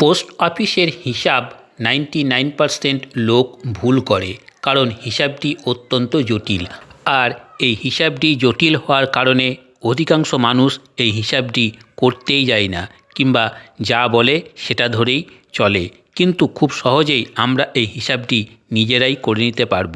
Post অফিসের হিসাব ninety nine percent লোক ভুল করে, কারণ হিসাবটি অত্যন্ত জটিল। আর এই হিসাবটি জটিল হওয়ার কারণে অধিকাংশ মানুষ এই হিসাবটি করতেই যায় না, কিংবা যা বলে সেটা ধরেই চলে। কিন্তু খুব সহজেই আমরা এই হিসাবটি নিজেরাই করে নিতে পারব।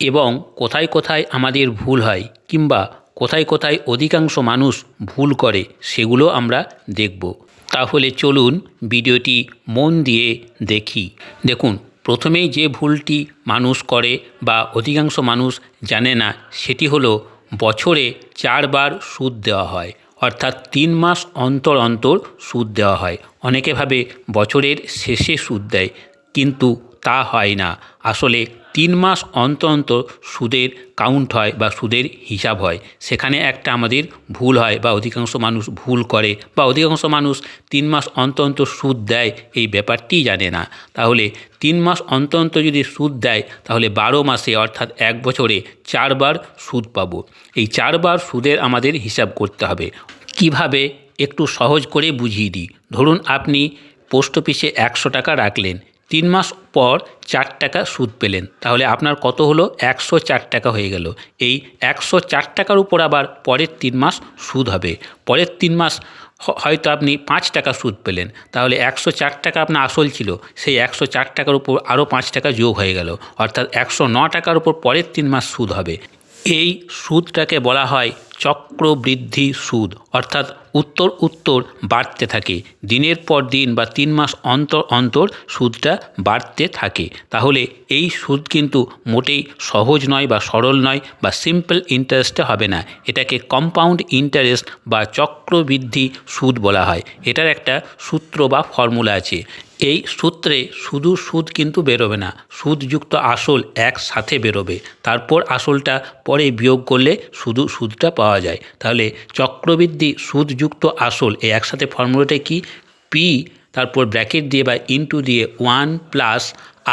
এবং কোথায় কোথায় আমাদের ভুল হয়, কিংবা কোথায় কোথায় অধিকাংশ মানুষ ভুল করে, সেগুলো আমরা দেখব। তাহলে চলুন ভিডিওটি মন দিয়ে দেখি। দেখুন, প্রথমেই যে ভুলটি মানুষ করে বা অধিকাংশ মানুষ জানে না, সেটি হলো বছরে চারবার সুদ দেওয়া হয়, অর্থাৎ তিন মাস অন্তর অন্তর সুদ দেওয়া হয়। অনেকে ভাবে বছরের শেষে সুদ দেয়, কিন্তু তা হয় না। আসলে তিন মাস অন্তর অন্তর সুদের কাউন্ট হয় বা সুদের হিসাব হয়। সেখানে একটা আমাদের ভুল হয় বা অধিকাংশ মানুষ ভুল করে বা অধিকাংশ মানুষ তিন মাস অন্তর অন্তর সুদ দেয়, এই ব্যাপারটিই জানে না। তাহলে তিন মাস অন্তর অন্তর যদি সুদ দেয়, তাহলে বারো মাসে অর্থাৎ এক বছরে চারবার সুদ পাবো। এই চারবার সুদের আমাদের হিসাব করতে হবে। কীভাবে? একটু সহজ করে বুঝিয়ে দিই। ধরুন আপনি পোস্ট অফিসে একশো টাকা রাখলেন তিন মাস পর চার টাকা সুদ পেলেন। তাহলে আপনার কত হলো? একশো চার টাকা হয়ে গেল। এই একশো চার টাকার উপর আবার পরের তিন মাস সুদ হবে। পরের তিন মাস হয়তো আপনি পাঁচ টাকা সুদ পেলেন। তাহলে একশো চার টাকা আপনার আসল ছিল। সেই একশো চার টাকার উপর আরও পাঁচ টাকা যোগ হয়ে গেল। অর্থাৎ একশো ন টাকার উপর পরের তিন মাস সুদ হবে। এই সুদটাকে বলা হয় চক্রবৃদ্ধি সুদ, অর্থাৎ উত্তর উত্তর বাড়তে থাকে। দিনের পর দিন বা তিন মাস অন্তর অন্তর সুদটা বাড়তে থাকে। তাহলে এই সুদ কিন্তু মোটেই সহজ নয় বা সরল নয় বা সিম্পল ইন্টারেস্টে হবে না। এটাকে কম্পাউন্ড ইন্টারেস্ট বা চক্রবৃদ্ধি সুদ বলা হয়। এটার একটা সূত্র বা ফর্মুলা আছে। এই সূত্রে শুধু সুদ কিন্তু বেরোবে না, সুদযুক্ত আসল একসাথে বেরোবে। তারপর আসলটা পরে বিয়োগ করলে শুধু সুদটা পাওয়া যায়। তাহলে চক্রবৃদ্ধি, সুদযুক্ত আসল, এই একসাথে ফর্মুলাটা কি? পি তারপর ব্র্যাকেট দিয়ে বা ইনটু দিয়ে ওয়ান প্লাস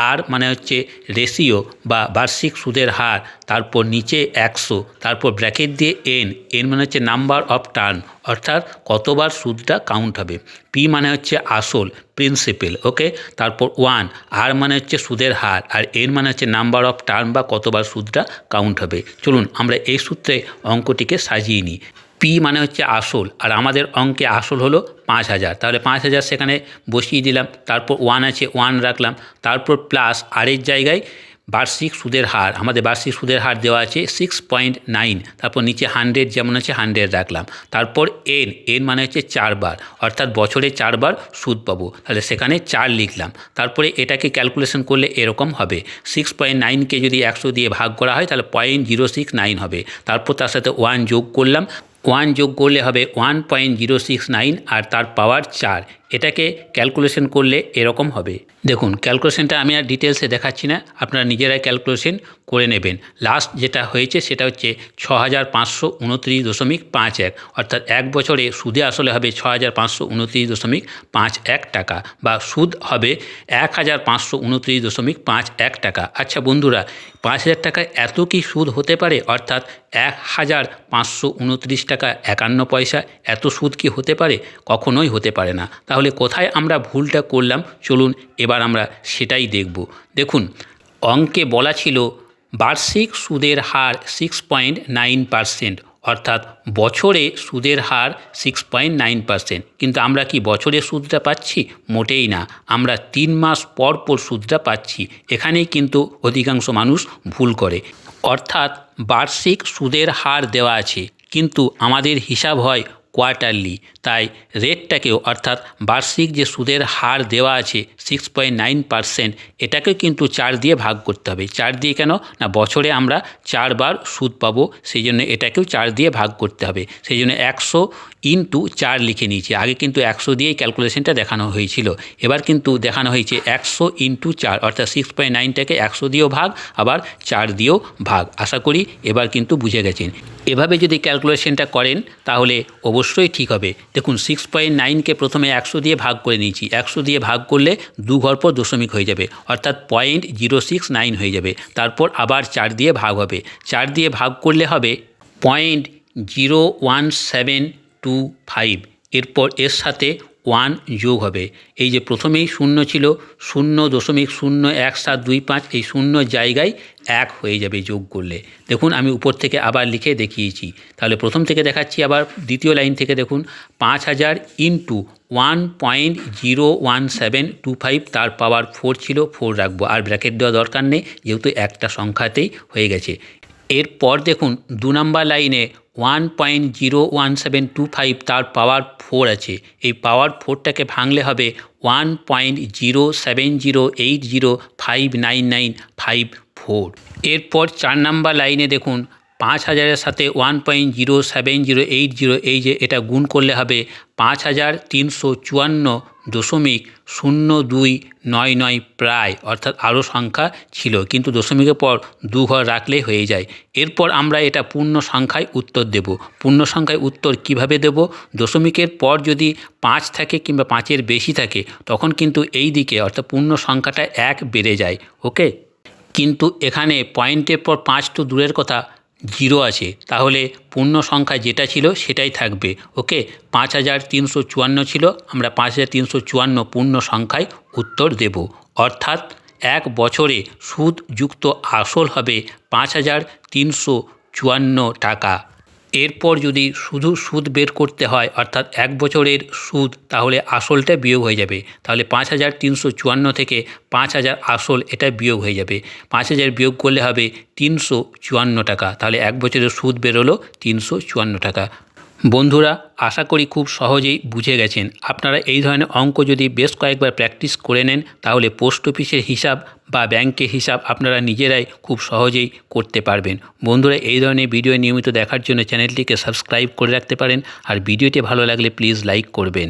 আর মানে হচ্ছে রেশিও বা বার্ষিক সুদের হার, তারপর নিচে একশো, তারপর ব্র্যাকেট দিয়ে এন এন মানে হচ্ছে নাম্বার অফ টার্ন অর্থাৎ কতবার সুদটা কাউন্ট হবে। পি মানে হচ্ছে আসল প্রিন্সিপেল ওকে তারপর ওয়ান আর মানে হচ্ছে সুদের হার, আর এন মানে হচ্ছে নাম্বার অফ টার্ন বা কতবার সুদটা কাউন্ট হবে। চলুন আমরা এই সূত্রে অঙ্কটিকে সাজিয়ে নিই। পি মানে হচ্ছে আসল, আর আমাদের অঙ্কে আসল হলো পাঁচ হাজার। তাহলে পাঁচ হাজার সেখানে বসিয়ে দিলাম, তারপর ওয়ান আছে ওয়ান রাখলাম, তারপর প্লাস আরের জায়গায় বার্ষিক সুদের হার, আমাদের বার্ষিক সুদের হার দেওয়া আছে সিক্স পয়েন্ট নাইন তারপর নিচে হান্ড্রেড যেমন আছে হান্ড্রেড রাখলাম। তারপর এন এন মানে হচ্ছে চারবার, অর্থাৎ বছরে চারবার সুদ পাবো। তাহলে সেখানে চার লিখলাম, তারপরে এটাকে ক্যালকুলেশন করলে এরকম হবে। সিক্স পয়েন্ট নাইনকে যদি একশো দিয়ে ভাগ করা হয়, তাহলে পয়েন্ট জিরো সিক্স নাইন হবে। তারপর তার সাথে ওয়ান যোগ করলাম ওয়ান যোগ করলে হবে one point zero six nine আর তার পাওয়ার চার। এটাকে ক্যালকুলেশন করলে এরকম হবে। দেখুন ক্যালকুলেশনটা আমি আর ডিটেলসে দেখাচ্ছি না, আপনারা নিজেরাই ক্যালকুলেশন করে নেবেন। লাস্ট যেটা হয়েছে সেটা হচ্ছে ছ হাজার পাঁচশো উনত্রিশ দশমিক পাঁচ এক, অর্থাৎ এক বছরে সুদে আসলে হবে ছ হাজার পাঁচশো উনত্রিশ দশমিক পাঁচ এক টাকা বা সুদ হবে এক হাজার পাঁচশো উনত্রিশ দশমিক পাঁচ এক টাকা। আচ্ছা বন্ধুরা, পাঁচ হাজার টাকায় এত কি সুদ হতে পারে? অর্থাৎ এক হাজার পাঁচশো উনত্রিশ টাকা একান্ন পয়সা, এত সুদ কি হতে পারে? কখনোই হতে পারে না। তাহলে কোথায় আমরা ভুলটা করলাম? চলুন এবার আমরা সেটাই দেখব। দেখুন, অঙ্কে বলা ছিল বার্ষিক সুদের হার সিক্স পয়েন্ট নাইন পারসেন্ট অর্থাৎ বছরে সুদের হার সিক্স পয়েন্ট নাইন পারসেন্ট কিন্তু আমরা কি বছরে সুদটা পাচ্ছি? মোটেই না। আমরা তিন মাস পর পর সুদটা পাচ্ছি। এখানেই কিন্তু অধিকাংশ মানুষ ভুল করে। অর্থাৎ বার্ষিক সুদের হার দেওয়া আছে, কিন্তু আমাদের হিসাব হয় কোয়ার্টারলি তাই রেটটাকেও অর্থাৎ বার্ষিক যে সুদের হার দেওয়া আছে সিক্স পয়েন্ট নাইন পারসেন্ট এটাকেও কিন্তু চার দিয়ে ভাগ করতে হবে। চার দিয়ে কেন? না, বছরে আমরা চারবার সুদ পাবো সেই জন্য এটাকেও চার দিয়ে ভাগ করতে হবে। সেই জন্য একশো ইন্টু চার লিখে নিয়েছি। আগে কিন্তু একশো দিয়েই ক্যালকুলেশনটা দেখানো হয়েছিল। এবার কিন্তু দেখানো হয়েছে একশো ইন্টু চার, অর্থাৎ সিক্স পয়েন্ট নাইনটাকে একশো দিয়েও ভাগ, আবার চার দিয়েও ভাগ। আশা করি এবার কিন্তু বুঝে গেছেন। এভাবে যদি ক্যালকুলেশনটা করেন, তাহলে অবশ্যই ঠিক হবে। দেখুন সিক্স পয়েন্ট নাইনকে প্রথমে একশো দিয়ে ভাগ করে নিয়েছি। একশো দিয়ে ভাগ করলে দু ঘর পর দশমিক হয়ে যাবে। অর্থাৎ পয়েন্ট জিরো সিক্স নাইন হয়ে যাবে। তারপর আবার চার দিয়ে ভাগ হবে। চার দিয়ে ভাগ করলে হবে point zero one seven two five এরপর এর সাথে ওয়ান যোগ হবে। এই যে প্রথমেই শূন্য ছিল, শূন্য দশমিক শূন্য এক সাত দুই পাঁচ, এই শূন্য জায়গায় এক হয়ে যাবে যোগ করলে। দেখুন, আমি উপর থেকে আবার লিখে দেখিয়েছি। তাহলে প্রথম থেকে দেখাচ্ছি আবার, দ্বিতীয় লাইন থেকে দেখুন, পাঁচ হাজার into one point zero one seven two five, তার পাওয়ার ফোর ছিল, ফোর রাখব। আর ব্র্যাকেট দেওয়া দরকার নেই, যেহেতু একটা সংখ্যাতেই হয়ে গেছে। এরপর দেখুন, দু নম্বর লাইনে one point zero one seven two five তার পাওয়ার ফোর আছে। এই পাওয়ার ফোরটাকে ভাঙলে হবে one point zero seven zero eight zero five nine nine five four এরপর চার নাম্বার লাইনে দেখুন পাঁচ হাজারের সাথে one point zero seven zero eight zero এই যে এটা গুণ করলে হবে পাঁচ হাজার তিনশো চুয়ান্ন দশমিক শূন্য দুই নয় নয় প্রায়, অর্থাৎ আরও সংখ্যা ছিল। কিন্তু দশমিকের পর দু ঘর রাখলেই হয়ে যায়। এরপর আমরা এটা পূর্ণ সংখ্যায় উত্তর দেব। পূর্ণ সংখ্যায় উত্তর কীভাবে দেব? দশমিকের পর যদি পাঁচ থাকে কিংবা পাঁচের বেশি থাকে, তখন কিন্তু এই দিকে, অর্থাৎ পূর্ণ সংখ্যাটা এক বেড়ে যায়। ওকে? কিন্তু এখানে পয়েন্টের পর পাঁচ তো দূরের কথা। জিরো আছে, তাহলে পূর্ণ সংখ্যা যেটা ছিল সেটাই থাকবে। ওকে পাঁচ হাজার তিনশো চুয়ান্ন ছিল, আমরা পাঁচ হাজার তিনশো চুয়ান্ন পূর্ণ সংখ্যায় উত্তর দেব। অর্থাৎ এক বছরে সুদযুক্ত আসল হবে পাঁচ হাজার তিনশো চুয়ান্ন টাকা। এরপর যদি শুধু সুদ বের করতে হয়, অর্থাৎ এক বছরের সুদ, তাহলে আসলটা বিয়োগ হয়ে যাবে। তাহলে পাঁচ হাজার তিনশো চুয়ান্ন থেকে পাঁচ হাজার আসল এটা বিয়োগ হয়ে যাবে। পাঁচ হাজার বিয়োগ করলে হবে তিনশো চুয়ান্ন টাকা। তাহলে এক বছরের সুদ বেরোলো তিনশো চুয়ান্ন টাকা। বন্ধুরা, আশা করি খুব সহজেই বুঝে গেছেন। আপনারা এই ধরনের অঙ্ক যদি বেশ কয়েকবার প্র্যাকটিস করে নেন, তাহলে পোস্ট অফিসের হিসাব বা ব্যাংকের হিসাব আপনারা নিজেরাই খুব সহজেই করতে পারবেন। বন্ধুরা, এই ধরনের ভিডিও নিয়মিত দেখার জন্য চ্যানেলটিকে সাবস্ক্রাইব করে রাখতে পারেন আর ভিডিওটি ভালো লাগলে প্লিজ লাইক করবেন।